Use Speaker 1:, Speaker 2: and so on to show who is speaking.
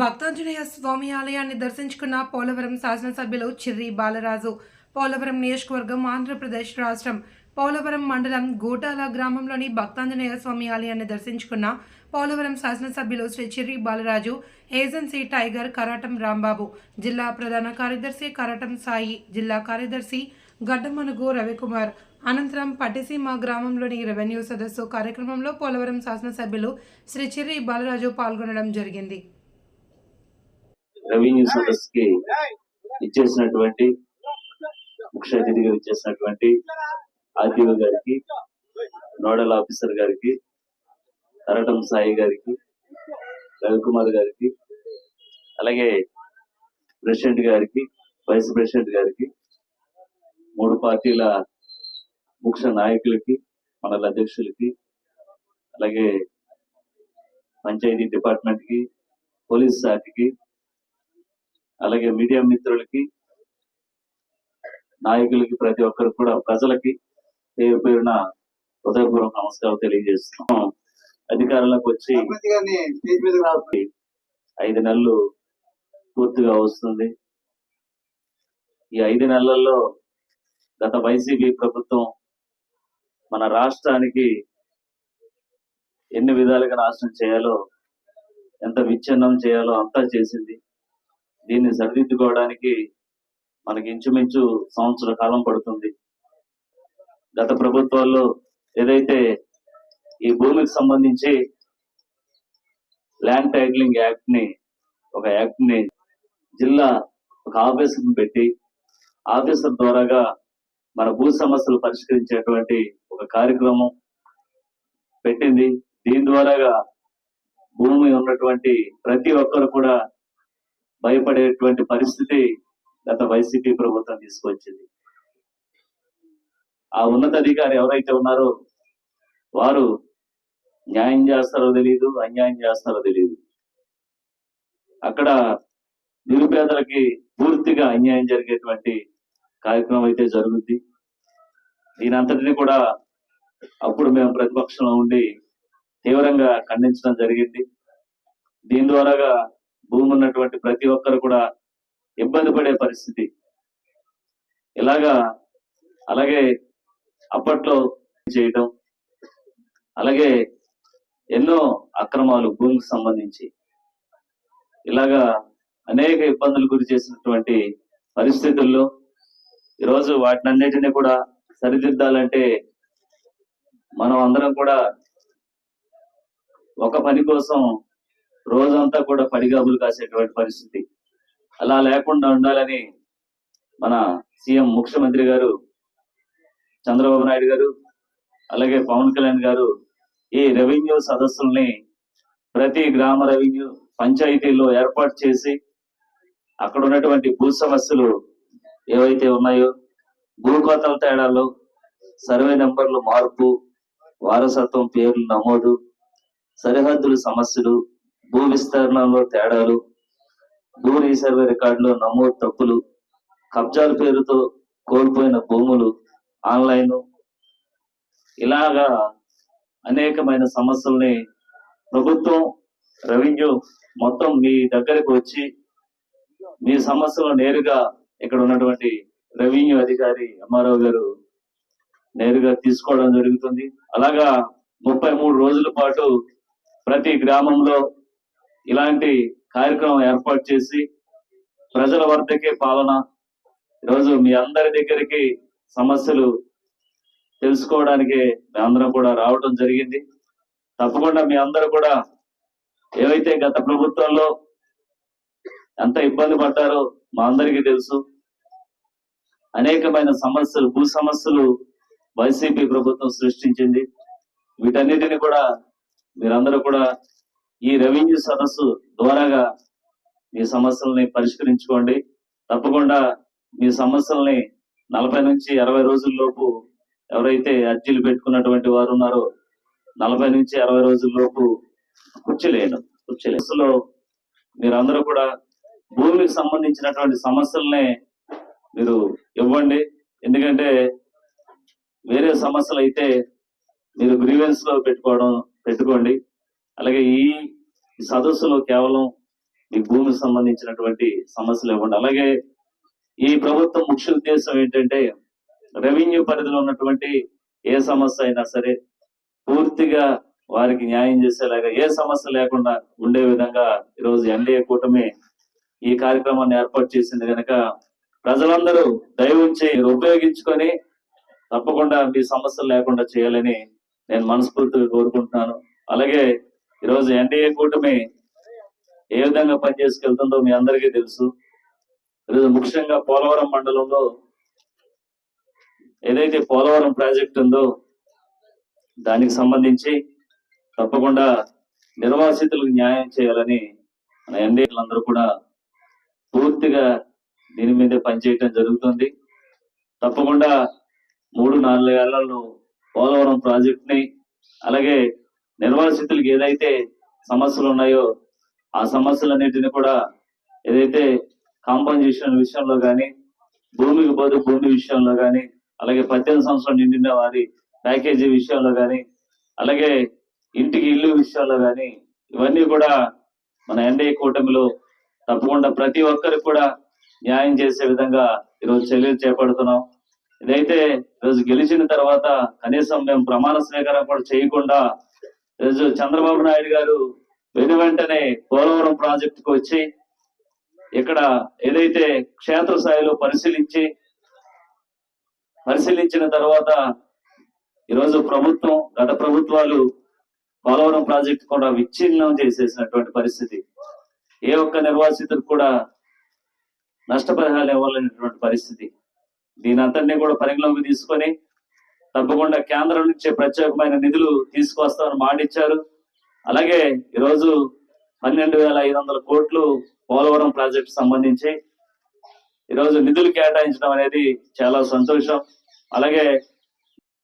Speaker 1: భక్తాంజనేయ స్వామి ఆలయాన్ని దర్శించుకున్న పోలవరం శాసనసభ్యులు చిర్రి బాలరాజు పోలవరం నియోజకవర్గం ఆంధ్రప్రదేశ్ రాష్ట్రం పోలవరం మండలం గోటాల గ్రామంలోని భక్తాంజనేయ స్వామి ఆలయాన్ని దర్శించుకున్న పోలవరం శాసనసభ్యులు శ్రీ చిర్రి బాలరాజు ఏజెన్సీ టైగర్ కరాటం రాంబాబు జిల్లా ప్రధాన కార్యదర్శి కరాటం సాయి జిల్లా కార్యదర్శి గడ్డమనుగు రవికుమార్. అనంతరం పట్టిసీమ గ్రామంలోని రెవెన్యూ సదస్సు కార్యక్రమంలో పోలవరం శాసనసభ్యులు శ్రీ చిర్రి బాలరాజు పాల్గొనడం జరిగింది.
Speaker 2: రెవెన్యూ సదస్సుకి ఇచ్చేసినటువంటి ముఖ్య అతిథిగా ఇచ్చేసినటువంటి ఆర్టీఓ గారికి నోడల్ ఆఫీసర్ గారికి కరటం సాయి గారికి రవికుమార్ గారికి అలాగే ప్రెసిడెంట్ గారికి వైస్ ప్రెసిడెంట్ గారికి మూడు పార్టీల ముఖ్య నాయకులకి మండల అధ్యక్షులకి అలాగే పంచాయతీ డిపార్ట్మెంట్కి పోలీస్ శాఖకి అలాగే మీడియా మిత్రులకి నాయకులకి ప్రతి ఒక్కరికి కూడా ప్రజలకి పేరు పేరున హృదయపూర్వక నమస్కారం తెలియజేస్తున్నాం. అధికారంలోకి వచ్చి ఐదు నెలలు పూర్తిగా వస్తుంది. ఈ ఐదు నెలల్లో గత వైసీపీ ప్రభుత్వం మన రాష్ట్రానికి ఎన్ని విధాలుగా నాశనం చేయాలో ఎంత విచ్ఛిన్నం చేయాలో అంతా చేసింది. దీన్ని సరిదిద్దుకోవడానికి మనకి ఇంచుమించు సంవత్సర కాలం పడుతుంది. గత ప్రభుత్వాల్లో ఏదైతే ఈ భూమికి సంబంధించి ల్యాండ్ టైటిలింగ్ యాక్ట్ని ఒక యాక్ట్ని జిల్లా ఒక ఆఫీసర్ పెట్టి ఆఫీసర్ ద్వారాగా మన భూ సమస్యలు పరిష్కరించేటువంటి ఒక కార్యక్రమం పెట్టింది. దీని ద్వారాగా భూమి ఉన్నటువంటి ప్రతి ఒక్కరు కూడా భయపడేటువంటి పరిస్థితి గత వైసీపీ ప్రభుత్వం తీసుకొచ్చింది. ఆ ఉన్నతాధికారి ఎవరైతే ఉన్నారో వారు న్యాయం చేస్తారో తెలియదు అన్యాయం చేస్తారో తెలియదు అక్కడ నిరుపేదలకి పూర్తిగా అన్యాయం జరిగేటువంటి కార్యక్రమం అయితే జరుగుద్ది. దీనంతటిని కూడా అప్పుడు మేము ప్రతిపక్షంలో ఉండి తీవ్రంగా ఖండించడం జరిగింది. దీని ద్వారాగా భూమి ఉన్నటువంటి ప్రతి ఒక్కరు కూడా ఇబ్బంది పడే పరిస్థితి. ఇలాగా అలాగే అప్పట్లో చేయటం అలాగే ఎన్నో అక్రమాలు భూమికి సంబంధించి. ఇలాగా అనేక ఇబ్బందులు గురి చేసినటువంటి పరిస్థితుల్లో ఈరోజు వాటినన్నిటినీ కూడా సరిదిద్దాలంటే మనం అందరం కూడా ఒక పని కోసం రోజంతా కూడా పడిగాబులు కాసేటువంటి పరిస్థితి. అలా లేకుండా ఉండాలని మన సీఎం ముఖ్యమంత్రి గారు చంద్రబాబు నాయుడు గారు అలాగే పవన్ కళ్యాణ్ గారు ఈ రెవెన్యూ సదస్సుల్ని ప్రతి గ్రామ రెవెన్యూ పంచాయతీల్లో ఏర్పాటు చేసి అక్కడ ఉన్నటువంటి భూ సమస్యలు ఏవైతే ఉన్నాయో భూ కోతల తేడాలు సర్వే నెంబర్లు మార్పు వారసత్వం పేర్లు నమోదు సరిహద్దుల సమస్యలు భూ విస్తరణలో తేడాలు భూ రీసర్వే రికార్డులో నమోదు తప్పులు కబ్జాల పేరుతో కోల్పోయిన భూములు ఆన్లైన్ ఇలాగా అనేకమైన సమస్యల్ని ప్రభుత్వం రెవెన్యూ మొత్తం మీ దగ్గరకు వచ్చి మీ సమస్యలు నేరుగా ఇక్కడ ఉన్నటువంటి రెవెన్యూ అధికారి ఎంఆర్ఓ గారు నేరుగా తీసుకోవడం జరుగుతుంది. అలాగా ముప్పై మూడు రోజుల పాటు ప్రతి గ్రామంలో ఇలాంటి కార్యక్రమం ఏర్పాటు చేసి ప్రజల వద్దకే పాలన ఈరోజు మీ అందరి దగ్గరికి సమస్యలు తెలుసుకోవడానికి మీ అందరం కూడా రావడం జరిగింది. తప్పకుండా మీ అందరూ కూడా ఏవైతే గత ప్రభుత్వంలో ఎంత ఇబ్బంది పడ్డారో మా అందరికీ తెలుసు. అనేకమైన సమస్యలు భూ సమస్యలు వైసీపీ ప్రభుత్వం సృష్టించింది. వీటన్నిటిని కూడా మీరందరూ కూడా ఈ రెవెన్యూ సదస్సు ద్వారాగా మీ సమస్యల్ని పరిష్కరించుకోండి. తప్పకుండా మీ సమస్యల్ని నలభై నుంచి అరవై రోజుల్లోపు ఎవరైతే అర్జీలు పెట్టుకున్నటువంటి వారు ఉన్నారో నలభై నుంచి అరవై రోజుల్లోపు కూర్చోలేయడం కూర్చోలేను. కూర్చోలేసులో మీరందరూ కూడా భూమికి సంబంధించినటువంటి సమస్యల్ని మీరు ఇవ్వండి. ఎందుకంటే వేరే సమస్యలు అయితే మీరు గ్రీవెన్స్లో పెట్టుకోవడం పెట్టుకోండి. అలాగే ఈ సదస్సులో కేవలం ఈ భూమికి సంబంధించినటువంటి సమస్యలు ఇవ్వండి అలాగే ఈ ప్రభుత్వం ముఖ్య ఉద్దేశం ఏంటంటే రెవెన్యూ పరిధిలో ఉన్నటువంటి ఏ సమస్య అయినా సరే పూర్తిగా వారికి న్యాయం చేసేలాగా ఏ సమస్య లేకుండా ఉండే విధంగా ఈరోజు ఎన్డీఏ కూటమి ఈ కార్యక్రమాన్ని ఏర్పాటు చేసింది కనుక ప్రజలందరూ దయవుంచి ఉపయోగించుకొని తప్పకుండా మీ సమస్యలు లేకుండా చేయాలని నేను మనస్ఫూర్తిగా కోరుకుంటున్నాను. అలాగే ఈరోజు ఎన్డీఏ కూటమి ఏ విధంగా పనిచేసుకెళ్తుందో మీ అందరికీ తెలుసు. ఈరోజు ముఖ్యంగా పోలవరం మండలంలో ఏదైతే పోలవరం ప్రాజెక్ట్ ఉందో దానికి సంబంధించి తప్పకుండా నిర్వాసితులకు న్యాయం చేయాలని మన ఎన్డీఏలందరూ కూడా పూర్తిగా దీని మీదే పనిచేయటం జరుగుతుంది. తప్పకుండా మూడు నాలుగు ఏళ్ళలో పోలవరం ప్రాజెక్ట్ని అలాగే నిర్వాసితులకు ఏదైతే సమస్యలు ఉన్నాయో ఆ సమస్యలన్నిటిని కూడా ఏదైతే కాంపన్సేషన్ విషయంలో కానీ భూమికి బదులు భూమి విషయంలో కానీ అలాగే పద్దెనిమిది సంవత్సరం నిండిన వారి ప్యాకేజీ విషయంలో కానీ అలాగే ఇంటికి ఇల్లు విషయాల్లో కానీ ఇవన్నీ కూడా మన ఎన్డీఏ కూటమిలో తప్పకుండా ప్రతి ఒక్కరికి కూడా న్యాయం చేసే విధంగా ఈరోజు చర్యలు చేపడుతున్నాం. ఇదైతే ఈరోజు గెలిచిన తర్వాత కనీసం మేము ప్రమాణ స్వీకారం కూడా చేయకుండా చంద్రబాబు నాయుడు గారు వెను వెంటనే పోలవరం ప్రాజెక్టుకు వచ్చి ఇక్కడ ఏదైతే క్షేత్రస్థాయిలో పరిశీలించి పరిశీలించిన తర్వాత ఈరోజు ప్రభుత్వం గత ప్రభుత్వాలు పోలవరం ప్రాజెక్టు కూడా విచ్ఛిన్నం చేసేసినటువంటి పరిస్థితి. ఏ ఒక్క నిర్వాసితులకు కూడా నష్టపరిహారాలు ఇవ్వాలనేటువంటి పరిస్థితి. దీని అంతటినీ కూడా పరిగణలోకి తీసుకొని తప్పకుండా కేంద్రం నుంచి ప్రత్యేకమైన నిధులు తీసుకొస్తామని మాటిచ్చారు అలాగే ఈరోజు పన్నెండు వేల ఐదు వందల కోట్లు పోలవరం ప్రాజెక్టు సంబంధించి ఈరోజు నిధులు కేటాయించడం అనేది చాలా సంతోషం. అలాగే